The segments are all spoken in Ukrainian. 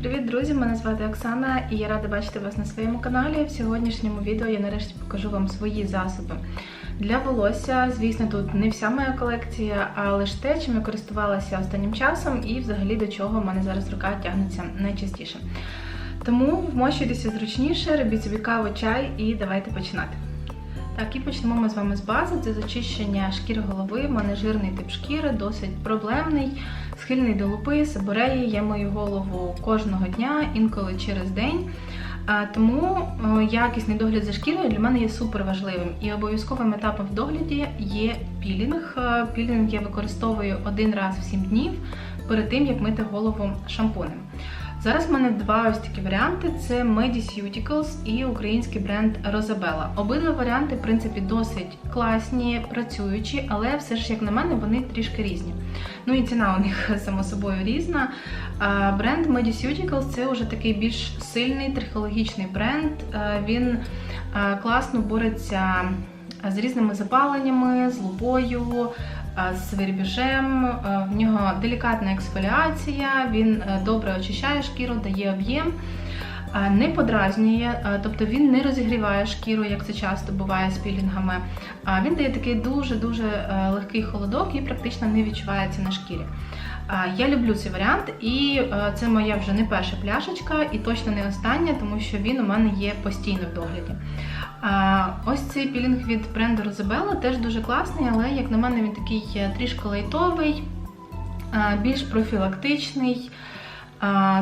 Привіт, друзі! Мене звати Оксана і я рада бачити вас на своєму каналі. В сьогоднішньому відео я нарешті покажу вам свої засоби для волосся. Звісно, тут не вся моя колекція, а лише те, чим я користувалася останнім часом, і взагалі до чого в мене зараз рука тягнеться найчастіше. Тому вмощуйтеся зручніше, робіть собі каву, чай і давайте починати. Так, і почнемо ми з вами з бази. Це зачищення шкіри голови. У мене жирний тип шкіри, досить проблемний, схильний до лупи, сибореї. Я мою голову кожного дня, інколи через день. Тому якісний догляд за шкірою для мене є супер важливим. І обов'язковим етапом в догляді є пілінг. Е, Пілінг я використовую один раз в 7 днів перед тим, як мити голову шампунем. Зараз в мене два ось такі варіанти: це Mediceuticals і український бренд Rosabella. Обидва варіанти, в принципі, досить класні, працюючі, але все ж, як на мене, вони трішки різні. Ну і ціна у них, само собою, різна. Бренд Mediceuticals це вже такий більш сильний трихологічний бренд. Він класно бореться з різними запаленнями, з лупою. Е, З вербіжем, Е, в нього делікатна ексфоліація, він е, добре очищає шкіру, дає об'єм, не подразнює, тобто він не розігріває шкіру, як це часто буває з пілінгами. Він дає такий дуже-дуже легкий холодок і практично не відчувається на шкірі. Я люблю цей варіант, і е, це моя вже не перша пляшечка, і точно не остання, тому що він у мене є постійно в догляді. Ось цей пілінг від бренду Rosabella теж дуже класний, але, як на мене, він такий е, трішки лайтовий, більш профілактичний.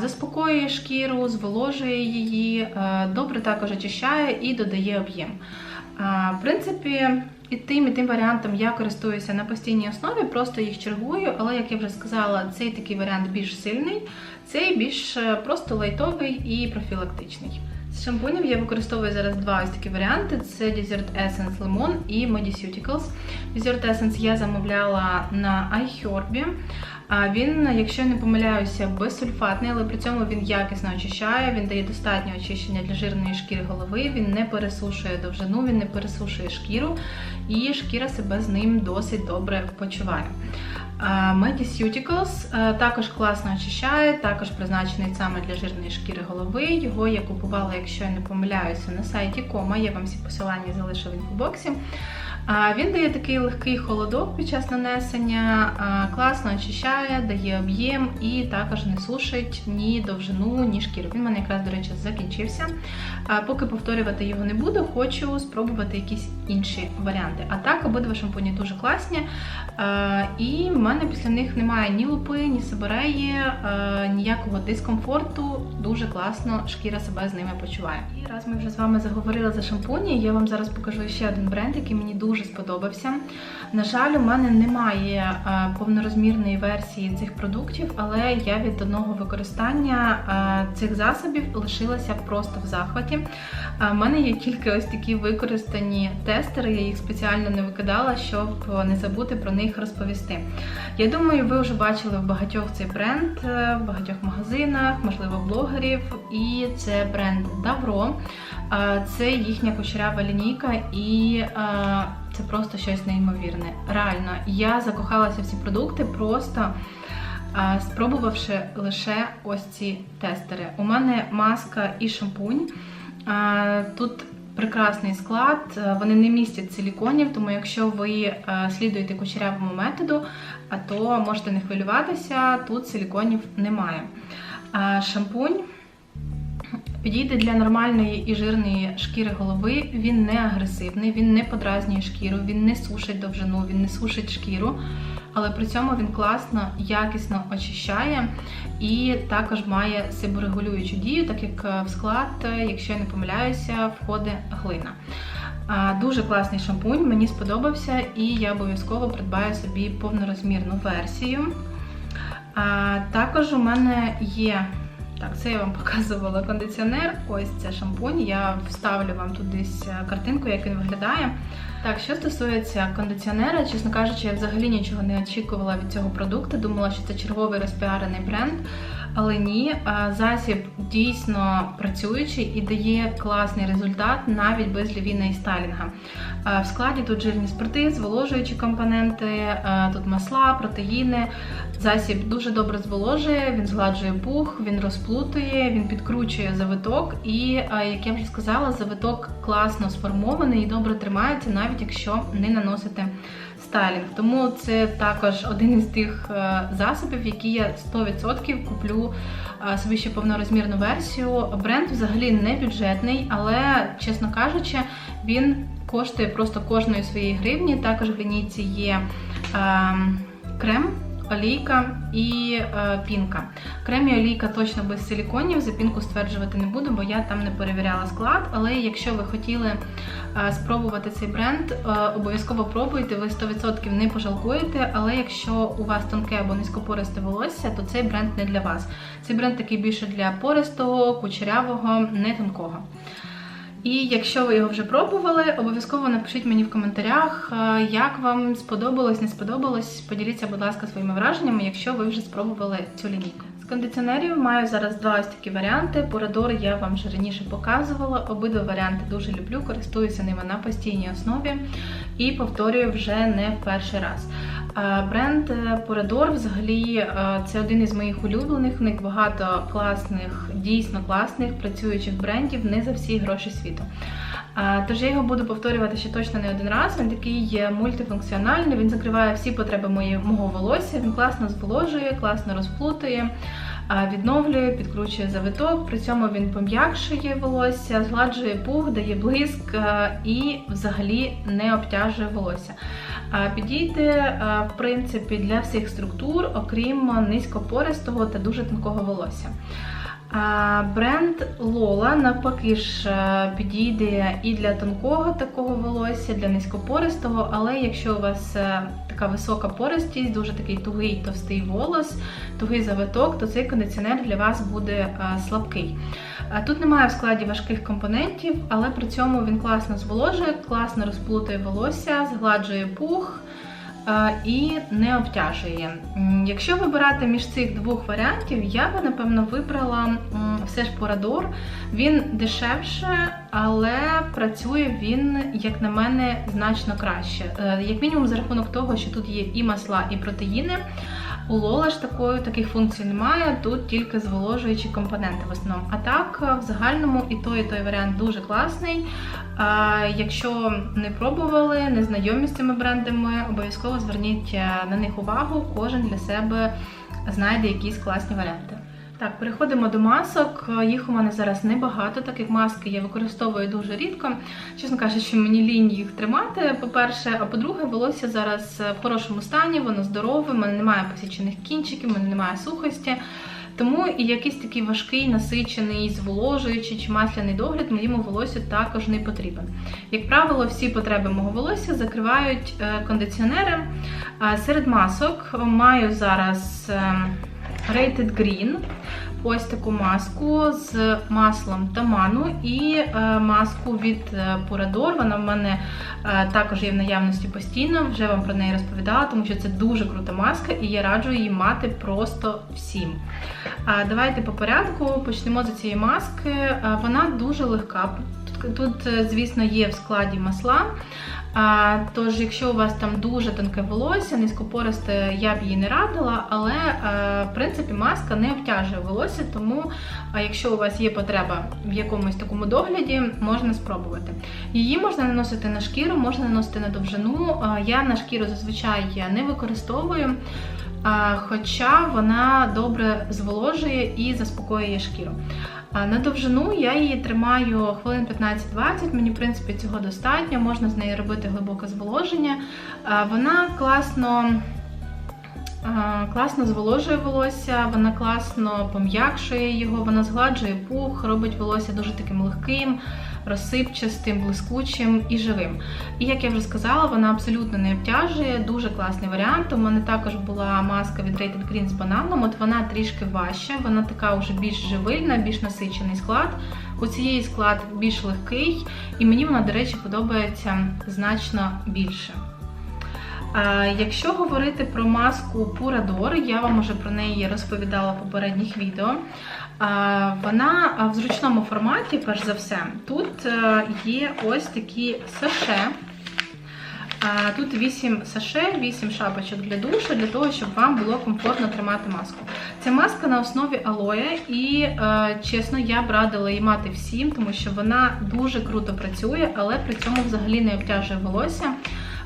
Заспокоює шкіру, зволожує її, е, добре також очищає і додає об'єм. В принципі, і тим, і тим варіантом я користуюся на постійній основі, просто їх чергую, але, як я вже сказала, цей такий варіант більш сильний, цей більш е, просто лайтовий і профілактичний. З шампунів я використовую зараз два ось такі варіанти: це Desert Essence Lemon і Modiceuticals. Desert Essence я замовляла на iHerb. А Він, якщо я не помиляюся, безсульфатний, але при цьому він якісно очищає, він дає достатнє очищення для жирної шкіри голови, він не пересушує довжину, він не пересушує шкіру, і шкіра себе з ним досить добре почуває. Mediceuticals е, також класно очищає, також призначений саме для жирної шкіри голови. Його я купувала, якщо я не помиляюся, на сайті Кома. Я вам всі посилання залишу в інфобоксі. Він дає такий легкий холодок під час нанесення, класно очищає, дає об'єм і також не сушить ні довжину, ні шкіру. Він в мене якраз, до речі, закінчився. Поки повторювати його не буду, хочу спробувати якісь інші варіанти. А так, обидва шампуні дуже класні. І в мене після них немає ні лупи, ні сибореї, ніякого дискомфорту. Дуже класно шкіра себе з ними почуває. І раз ми вже з вами заговорили за шампуні, я вам зараз покажу ще один бренд, який мені дуже сподобався. На жаль, у мене немає е, повнорозмірної версії цих продуктів, але я від одного використання е, цих засобів лишилася просто в захваті. У мене є тільки ось такі використані тестери, я їх спеціально не викидала, щоб не забути про них розповісти. Я думаю, ви вже бачили в багатьох цей бренд, е, в багатьох магазинах, можливо, блогерів. І це бренд Davro. Це їхня кучерява лінійка, і це просто щось неймовірне. Реально, я закохалася в ці продукти просто. Спробувавши лише ось ці тестери. У мене маска і шампунь. Тут прекрасний склад, вони не містять силіконів, тому якщо ви слідуєте кучерявому методу, то можете не хвилюватися, тут силіконів немає. Шампунь підійде для нормальної і жирної шкіри голови. Він не агресивний, він не подразнює шкіру, він не сушить довжину, він не сушить шкіру. Але при цьому він класно, якісно очищає і також має себорегулюючу дію, так як е, в склад, е, якщо я не помиляюся, входить глина. Дуже класний шампунь, мені сподобався, і я обов'язково придбаю собі повнорозмірну версію. Також у мене є. Так, це я вам показувала кондиціонер. Ось це шампунь. Я вставлю вам тут десь е, картинку, як він виглядає. Так, що стосується кондиціонера, чесно кажучи, я взагалі нічого не очікувала від цього продукту. Думала, що це черговий розпіарений бренд. Але ні, засіб дійсно працюючий і дає класний результат навіть без лівіна і стайлінга. В складі тут жирні спирти, зволожуючі компоненти, тут масла, протеїни. Засіб дуже добре зволожує, він згладжує пух, він розплутує, він підкручує завиток. І, як я вже сказала, завиток класно сформований і добре тримається, навіть якщо не наносите стайлінг. Тому це також один із тих е, засобів, які я 100% куплю е, собі ще повнорозмірну версію. Бренд взагалі не бюджетний, але, чесно кажучи, він коштує просто кожної своєї гривні. Також в лінійці є е, крем. Олійка і е, пінка. Крем і олійка точно без силіконів. За пінку стверджувати не буду, бо я там не перевіряла склад. Але якщо ви хотіли е, спробувати цей бренд, е, обов'язково пробуйте, ви 100% не пожалкуєте. Але якщо у вас тонке або низькопористе волосся, то цей бренд не для вас. Цей бренд такий більше для пористого, кучерявого, не тонкого. І якщо ви його вже пробували, обов'язково напишіть мені в коментарях, е, як вам сподобалось, не сподобалось. Поділіться, будь ласка, своїми враженнями, якщо ви вже спробували цю лінійку. Кондиціонерів маю зараз два ось такі варіанти. Порадор я вам вже раніше показувала. Обидва варіанти дуже люблю, користуюся ними на постійній основі і повторюю вже не в перший раз. Бренд Порадор взагалі це один із моїх улюблених. В них багато класних, дійсно класних працюючих брендів не за всі гроші світу. Тож я його буду повторювати ще точно не один раз. Він такий мультифункціональний, він закриває всі потреби мої, мого волосся, він класно зволожує, класно розплутує, відновлює, підкручує завиток. При цьому він пом'якшує волосся, згладжує пух, дає блиск і взагалі не обтяжує волосся. Підійде, в принципі, для всіх структур, окрім низькопористого та дуже тонкого волосся. Бренд Lola навпаки ж е, підійде і для тонкого такого волосся, для низькопористого, але якщо у вас е, така висока пористість, дуже такий тугий товстий волос, тугий завиток, то цей кондиціонер для вас буде е, слабкий. Тут немає в складі важких компонентів, але при цьому він класно зволожує, класно розплутує волосся, згладжує пух і не обтяжує. Якщо вибирати між цих двох варіантів, я би, напевно, вибрала все ж Порадор. Він дешевше, але працює він, як на мене, значно краще. Е, як мінімум, за рахунок того, що тут є і масла, і протеїни. У Лола ж такої таких функцій немає, тут тільки зволожуючі компоненти в основному. А так, в загальному і той, і той варіант дуже класний. Якщо не пробували, не знайомі з цими брендами, обов'язково зверніть е, на них увагу, кожен для себе знайде якісь класні варіанти. Так, переходимо до масок. Їх у мене зараз небагато, так як маски я використовую дуже рідко. Чесно кажучи, мені лінь їх тримати, по-перше, а по-друге, волосся зараз в хорошому стані, воно здорове, в мене немає посічених кінчиків, в мене немає сухості. Тому і якийсь такий важкий, насичений, зволожуючий чи масляний догляд моєму волосю також не потрібен. Як правило, всі потреби мого волосся закривають е, кондиціонери. Серед масок маю зараз ем, Rated Green. Ось таку маску з маслом таману і е, маску від Purador. Е, Вона в мене е, також є в наявності постійно, вже вам про неї розповідала, тому що це дуже крута маска, і я раджу її мати просто всім. Давайте по порядку почнемо з цієї маски. Вона дуже легка. Тут, звісно, є в складі масла. Тож, якщо у вас там дуже тонке волосся, низькопористе, я б її не радила, але в принципі маска не обтяжує волосся, тому якщо у вас є потреба в якомусь такому догляді, можна спробувати. Її можна наносити на шкіру, можна наносити на довжину. Я на шкіру зазвичай не використовую. Хоча вона добре зволожує і заспокоює шкіру. На довжину я її тримаю хвилин 15-20, мені, в принципі, цього достатньо, можна з неї робити глибоке зволоження. Вона класно класно зволожує волосся, вона класно пом'якшує його, вона згладжує пух, робить волосся дуже таким легким, розсипчастим, блискучим і живим. І як я вже сказала, вона абсолютно не обтяжує, дуже класний варіант. У мене також була маска від Rated Green з бананом, от вона трішки важча, вона така вже більш живильна, більш насичений склад. У цієї склад більш легкий, і мені вона, до речі, подобається значно більше. Якщо говорити про маску Purador, я вам уже про неї розповідала в попередніх відео. Вона в зручному форматі, перш за все, тут е, є ось такі саше. Тут 8 саше, 8 шапочок для душу, для того, щоб вам було комфортно тримати маску. Ця маска на основі алоє, і е, чесно, я б радила її мати всім, тому що вона дуже круто працює, але при цьому взагалі не обтяжує волосся.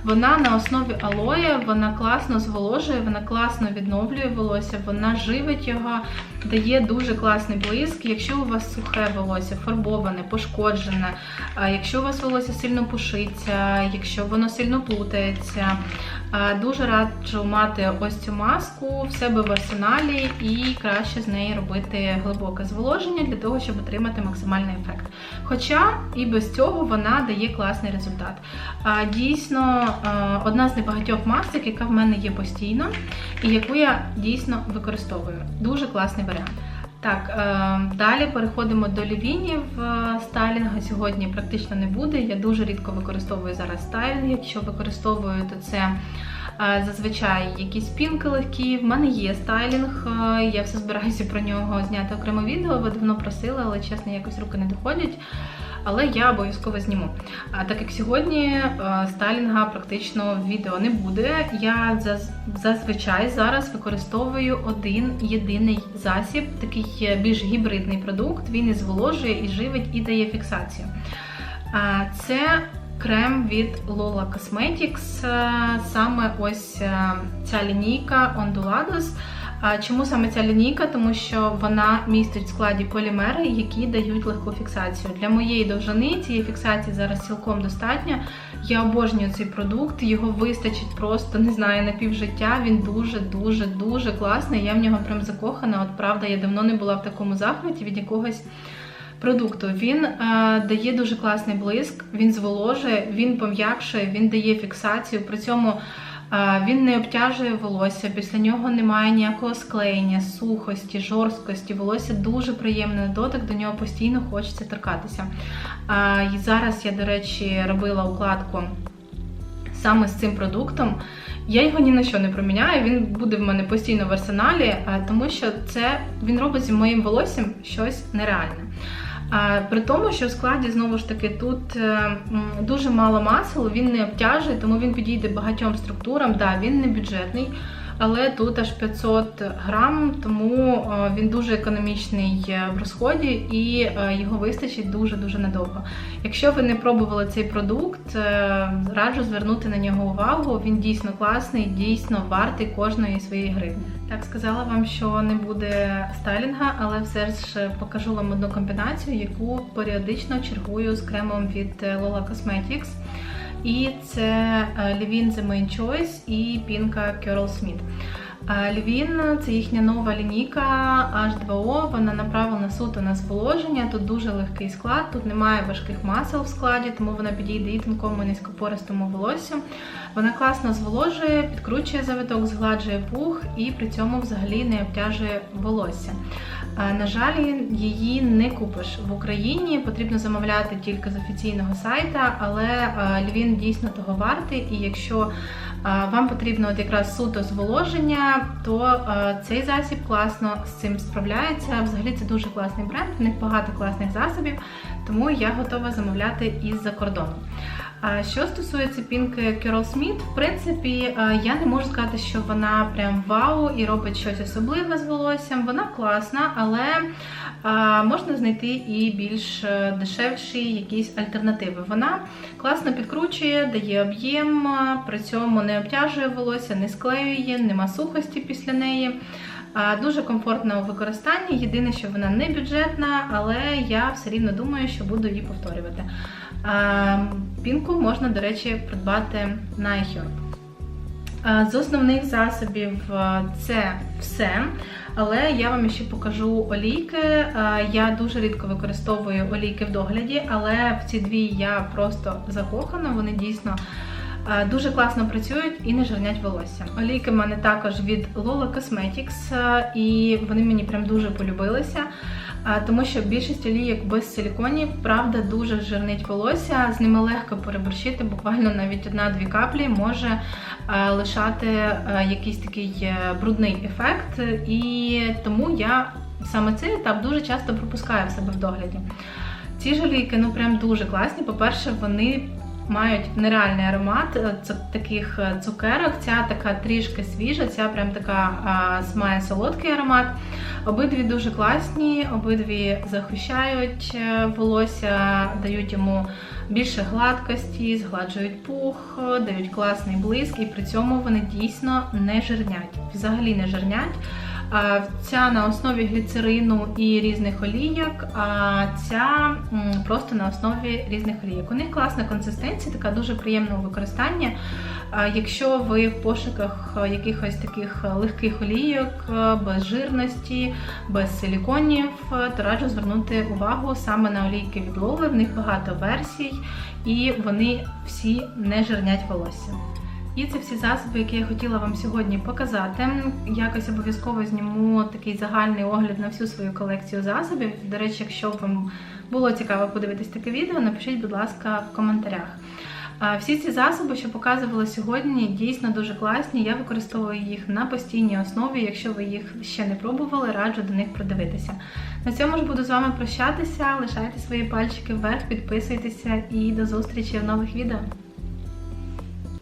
Вона на основі алоє, вона класно зволожує, вона класно відновлює волосся, вона живить його, дає дуже класний блиск. Якщо у вас сухе волосся, фарбоване, пошкоджене, якщо у вас волосся сильно пушиться, якщо воно сильно плутається, дуже раджу мати ось цю маску в себе в арсеналі і краще з неї робити глибоке зволоження для того, щоб отримати максимальний ефект. Хоча і без цього вона дає класний результат. Дійсно, одна з небагатьох масок, яка в мене є постійно, і яку я дійсно використовую. Дуже класний варіант. Так, е, далі переходимо до лівінів. Стайлінга сьогодні практично не буде. Я дуже рідко використовую зараз стайлінг. Якщо використовую, то це е, зазвичай якісь пінки легкі. В мене є стайлінг, е, я все збираюся про нього зняти окремо відео. Ви давно просили, але чесно, якось руки не доходять але я обов'язково зніму. А так як сьогодні е, стайлінга практично в відео не буде, я зазвичай зараз використовую один єдиний засіб, такий більш гібридний продукт. Він і зволожує, і живить, і дає фіксацію. Це крем від Lola Cosmetics, е, саме ось е, ця лінійка Ondulados. Чому саме ця лінійка? Тому що вона містить в складі полімери, які дають легку фіксацію. Для моєї довжини цієї фіксації зараз цілком достатньо. Я обожнюю цей продукт, його вистачить просто, не знаю, на півжиття. Він дуже-дуже дуже класний. Я в нього прям закохана. От правда, я давно не була в такому захваті від якогось. Продукту він е, дає дуже класний блиск, він зволожує, він пом'якшує, він дає фіксацію. При цьому він не обтяжує волосся, після нього немає ніякого склеєння, сухості, жорсткості. Волосся дуже приємний дотик, до нього постійно хочеться торкатися. І зараз я, до речі, робила укладку саме з цим продуктом. Я його ні на що не проміняю, він буде в мене постійно в арсеналі, тому що це він робить зі моїм волоссям щось нереальне. При тому, що в складі знову ж таки тут е, дуже мало масел, він не обтяжує, тому він підійде багатьом структурам. Да, він не бюджетний але тут аж 500 грам, тому е, він дуже економічний е, в розході і е, його вистачить дуже-дуже надовго. Якщо ви не пробували цей продукт, раджу звернути на нього увагу. Він дійсно класний, дійсно вартий кожної своєї гривні. Так, сказала вам, що не буде стайлінга, але все ж покажу вам одну комбінацію, яку періодично чергую з кремом від Lola Cosmetics. І це е, Levin The Main Choice і пінка Curl Smith. Львін це їхня нова лінійка H2O, вона направлена суто на зволоження. Тут дуже легкий склад, тут немає важких масел в складі, тому вона підійде і тонкому низькопористому волосю. Вона класно зволожує, підкручує завиток, згладжує пух і при цьому взагалі не обтяжує волосся. На жаль, її не купиш в Україні, потрібно замовляти тільки з офіційного сайта, але Львін дійсно того вартий, і якщо вам потрібно от якраз суто зволоження, то цей засіб класно з цим справляється. Взагалі це дуже класний бренд, в них багато класних засобів, тому я готова замовляти із-за кордону. Що стосується пінки Carol Smith, в принципі, я не можу сказати, що вона прям вау і робить щось особливе з волоссям. Вона класна, але можна знайти і більш е, дешевші якісь альтернативи. Вона класно підкручує, дає об'єм, при цьому не обтяжує волосся, не склеює, нема сухості після неї. Дуже комфортна у використанні. Єдине, що вона не бюджетна, але я все рівно думаю, що буду її повторювати. Пінку можна, до речі, придбати на iHerb. З основних засобів це все. Але я вам ще покажу олійки. Я дуже рідко використовую олійки в догляді, але в ці дві я просто закохана, вони дійсно дуже класно працюють і не жирнять волосся. Олійки в мене також від Lola Cosmetics, і вони мені прям дуже полюбилися тому що більшість олійок без силіконів, правда, дуже жирнить волосся, з ними легко переборщити, буквально навіть одна-дві каплі може лишати якийсь такий е, брудний ефект, і тому я саме цей етап дуже часто пропускаю в себе в догляді. Ці ж олійки, ну прям дуже класні. По-перше, вони мають нереальний аромат е, таких е, цукерок. Ця така трішки свіжа, ця прям така має солодкий аромат. Обидві дуже класні, обидві захищають е, волосся, дають йому більше гладкості, згладжують пух, дають класний блиск, і при цьому вони дійсно не жирнять. Взагалі не жирнять. Ця на основі гліцерину і різних олійок, а ця просто на основі різних олійок. У них класна консистенція, така дуже приємна у використанні. Якщо ви в пошуках якихось таких легких олійок, без жирності, без силіконів, то раджу звернути увагу саме на олійки від Лоли. В них багато версій, і вони всі не жирнять волосся. І це всі засоби, які я хотіла вам сьогодні показати. Якось обов'язково зніму такий загальний огляд на всю свою колекцію засобів. До речі, якщо вам було цікаво подивитись таке відео, напишіть, будь ласка, в коментарях. Всі ці засоби, що показувала сьогодні, дійсно дуже класні. Я використовую їх на постійній основі. Якщо ви їх ще не пробували, раджу до них придивитися. На цьому ж буду з вами прощатися. Лишайте свої пальчики вверх, підписуйтеся і до зустрічі в нових відео.